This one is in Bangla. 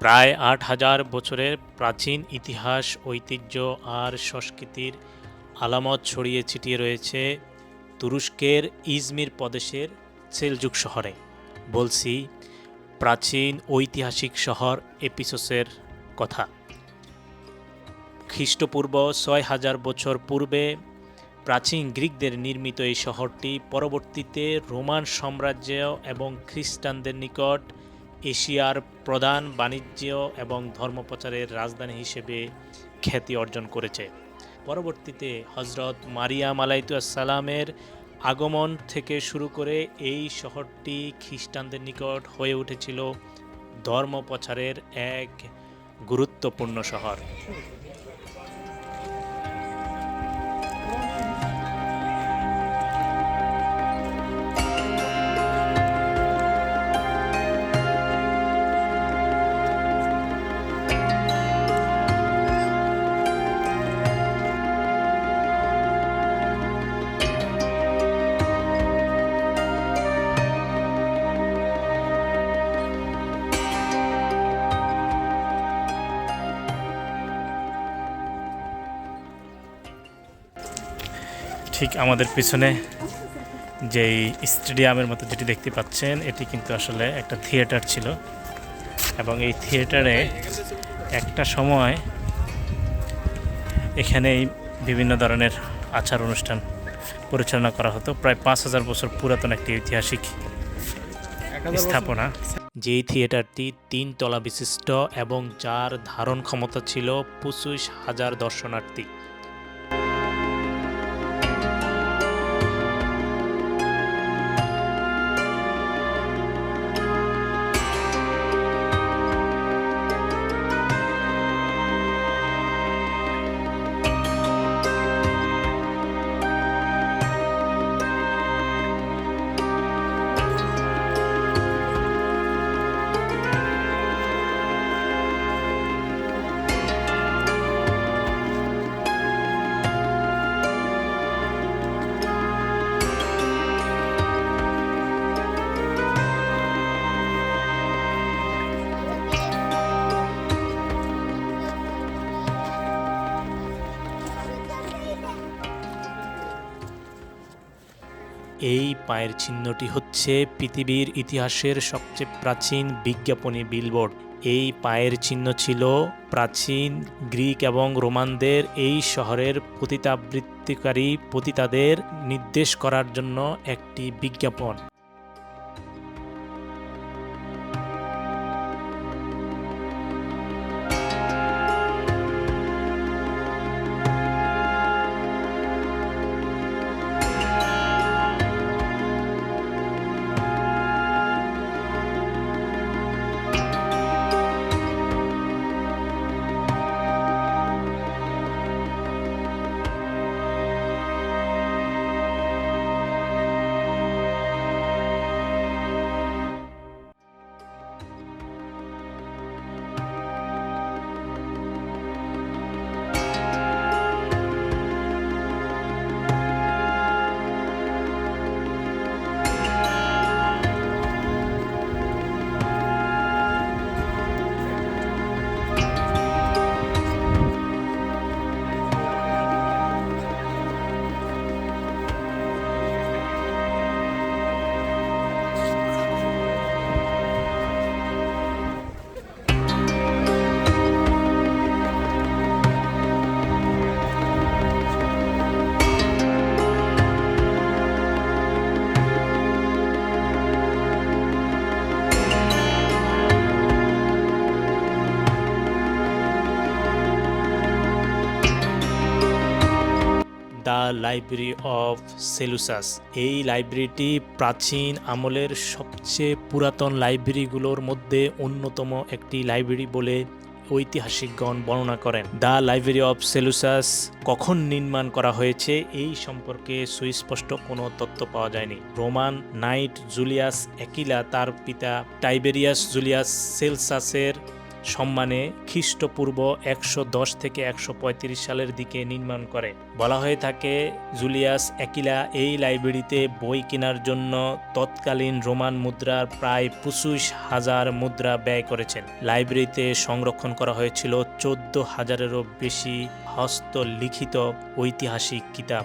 প্রায় আট হাজার বছরের প্রাচীন ইতিহাস, ঐতিহ্য আর সংস্কৃতির আলামত ছড়িয়ে ছিটিয়ে রয়েছে তুরস্কের ইজমির প্রদেশের সেলজুক শহরে। বলছি, প্রাচীন ঐতিহাসিক শহর এপিসোসের কথা। খ্রিস্টপূর্ব ছয় হাজার বছর পূর্বে প্রাচীন গ্রিকদের নির্মিত এই শহরটি পরবর্তীতে রোমান সাম্রাজ্য এবং খ্রিস্টানদের নিকট এশিয়ার প্রধান বাণিজ্য এবং ধর্মপ্রচারের রাজধানী হিসেবে খ্যাতি অর্জন করেছে। পরবর্তীতে হজরত মারিয়াম আলাইতুয়াসালামের আগমন থেকে শুরু করে এই শহরটি খ্রিস্টানদের নিকট হয়ে উঠেছিল ধর্মপ্রচারের এক গুরুত্বপূর্ণ শহর। ঠিক আমাদের পিছনে যেই স্টেডিয়ামের মতো যেটি দেখতে পাচ্ছেন, এটি কিন্তু আসলে একটা থিয়েটার ছিল। এবং এই থিয়েটারে একটা সময় এখানেই বিভিন্ন ধরনের আচার অনুষ্ঠান পরিচালনা করা হতো। প্রায় পাঁচ হাজার বছর পুরাতন একটি ঐতিহাসিক স্থাপনা। যেই থিয়েটারটি তিন তলা বিশিষ্ট এবং যার ধারণ ক্ষমতা ছিল পঁচিশ হাজার দর্শনার্থী। এই পায়ের চিহ্নটি হচ্ছে পৃথিবীর ইতিহাসের সবচেয়ে প্রাচীন বিজ্ঞাপনী বিলবোর্ড এই পায়ের চিহ্ন ছিল প্রাচীন গ্রিক এবং রোমানদের এই শহরের পতিতাবৃত্তিকারী পতিতাদের নির্দেশ করার জন্য একটি বিজ্ঞাপন। The library of Celsus. এই লাইব্রেরিটি প্রাচীন আমলের সবচেয়ে পুরাতন লাইব্রেরিগুলোর মধ্যে অন্যতম একটি লাইব্রেরি বলে ঐতিহাসিকগণ বর্ণনা করেন। দ্য লাইব্রেরি অফ সেলুসাস কখন নির্মাণ করা হয়েছে এই সম্পর্কে সুস্পষ্ট কোনো তথ্য পাওয়া যায়নি। রোমান নাইট জুলিয়াস একিলা তার পিতা টাইবেরিয়াস জুলিয়াস সেলসাসের সম্মানে খ্রিস্টপূর্ব একশো দশ থেকে একশো পঁয়ত্রিশ সালের দিকে নির্মাণ করে। বলা হয়ে থাকে, জুলিয়াস অ্যাকিলা এই লাইব্রেরিতে বই কেনার জন্য তৎকালীন রোমান মুদ্রার প্রায় পঁচিশ হাজার মুদ্রা ব্যয় করেছেন। লাইব্রেরিতে সংরক্ষণ করা হয়েছিল চোদ্দ হাজারেরও বেশি হস্তলিখিত ঐতিহাসিক কিতাব।